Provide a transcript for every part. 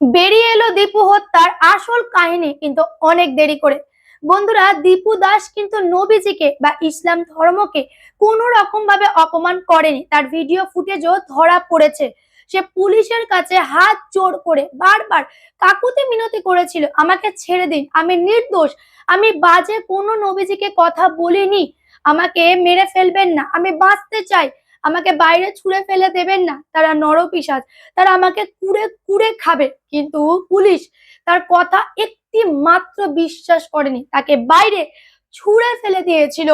বেরিয়ে এলো দীপু হত্যার আসল কাহিনী কিন্তু অনেক দেরি করে। বন্ধুরা, দীপু দাস কিন্তু নবীজিকে বা ইসলাম ধর্মকে কোনো রকম ভাবে অপমান করেনি। তার ভিডিও ফুটেজও ধরা পড়েছে। সে পুলিশের কাছে হাত জোর করে বারবার কাকুতি মিনতি করেছিল, আমাকে ছেড়ে দিন, আমি নির্দোষ, আমি বাজে কোনো নবীজিকে কথা বলিনি, আমাকে মেরে ফেলবেন না, আমি বাঁচতে চাই। আমাকে বাইরে ছুঁড়ে ফেলে দেবেন না। তারা নরপিসাজ তারা আমাকে কুড়ে কুড়ে খাবে। কিন্তু পুলিশ তার কথা একটি মাত্র বিশ্বাস করেনি। তাকে বাইরে ছুঁড়ে ফেলে দিয়েছিল।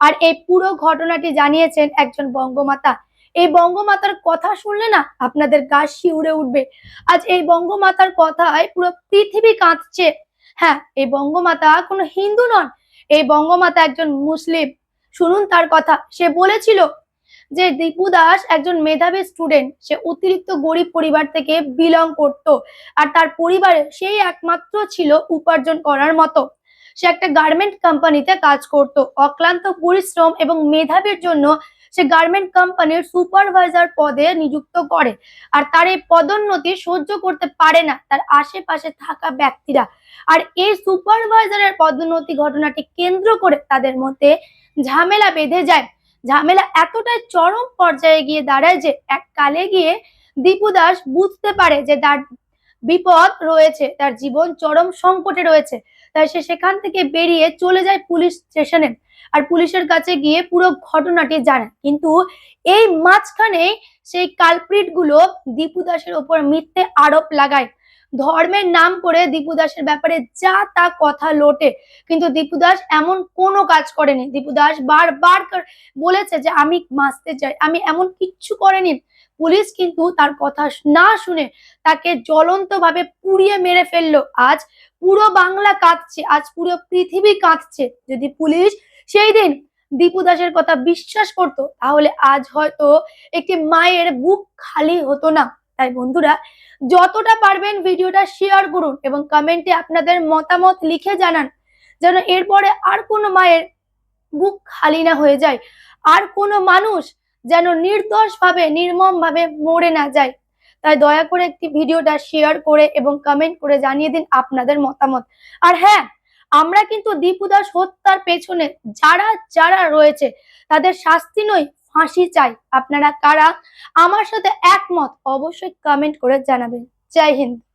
আর এই পুরো ঘটনাটি জানিয়েছেন একজন বঙ্গমাতা। এই বঙ্গমাতার কথা শুনলে না আপনাদের গা শিউরে উঠবে। আজ এই বঙ্গমাতার কথায় পুরো পৃথিবী কাঁদছে। হ্যাঁ এই বঙ্গমাতা কোনো হিন্দু নন। এই বঙ্গমাতা একজন মুসলিম। শুনুন তার কথা। সে বলেছিল যে দীপু দাস একজন মেধাবী স্টুডেন্ট সে অতিরিক্ত গরিব পরিবার থেকে বিলং করত আর তার পরিবারে সেই একমাত্র ছিল উপার্জন করার মতো। সে একটা গার্মেন্ট কোম্পানিতে কাজ করত। অক্লান্ত পরিশ্রম এবং মেধাবীর জন্য সে গার্মেন্ট কোম্পানির সুপারভাইজার পদে নিযুক্ত করে। আর তার এই পদোন্নতি সহ্য করতে পারে না। তার আশেপাশে থাকা ব্যক্তিরা। আর এই সুপারভাইজারের পদোন্নতি ঘটনাটি কেন্দ্র করে তাদের মধ্যে ঝামেলা বেঁধে যায়। ঝামেলা এতটাই চরম পর্যায়ে গিয়ে দাঁড়ায় যে এক কালে গিয়ে দীপু দাস বুঝতে পারে যে তার বিপদ রয়েছে, তার জীবন চরম সংকটে রয়েছে। তাই সে সেখান থেকে বেরিয়ে চলে যায় পুলিশ স্টেশনে আর পুলিশের কাছে গিয়ে পুরো ঘটনাটি জানায় কিন্তু এই মাঝখানে সেই কালপ্রিটগুলো দীপু দাসের ওপর মিথ্যে আরোপ লাগায়। ধর্মের নাম করে দীপু দাসের ব্যাপারে যা তা কথা লোটে। কিন্তু দীপু দাস এমন কোনো কাজ করেনি। দীপু দাস বারবার বলেছে যে, আমি বাঁচতে চাই। আমি এমন কিচ্ছু করেনি। পুলিশ কিন্তু তার কথা না শুনে তাকে জ্বলন্ত ভাবে পুড়িয়ে মেরে ফেলল। আজ পুরো বাংলা কাঁদছে। আজ পুরো পৃথিবী কাঁদছে। যদি পুলিশ সেই দিন দীপু দাসের কথা বিশ্বাস করত, তাহলে আজ হয়তো একটি মায়ের বুক খালি হতো না। তাই বন্ধুরা, যতটা পারবেন ভিডিওটা শেয়ার করুন এবং কমেন্টে আপনাদের মতামত লিখে জানান, যেন এরপরে আর কোনো মায়ের বুক খালি না হয়ে যায়, আর কোনো মানুষ যেন নির্দোষ ভাবে নির্মম ভাবে মরে না যায়। তাই দয়া করে একটি ভিডিওটা শেয়ার করে এবং কমেন্ট করে জানিয়ে দিন আপনাদের মতামত। আর হ্যাঁ আমরা কিন্তু দীপু দাস হত্যার পেছনে যারা যারা রয়েছে, তাদের শাস্তি নয় ফাঁসি চাই। আপনারা কারা? আমার সাথে একমত। অবশ্যই কমেন্ট করে জানাবেন। জয় হিন্দ।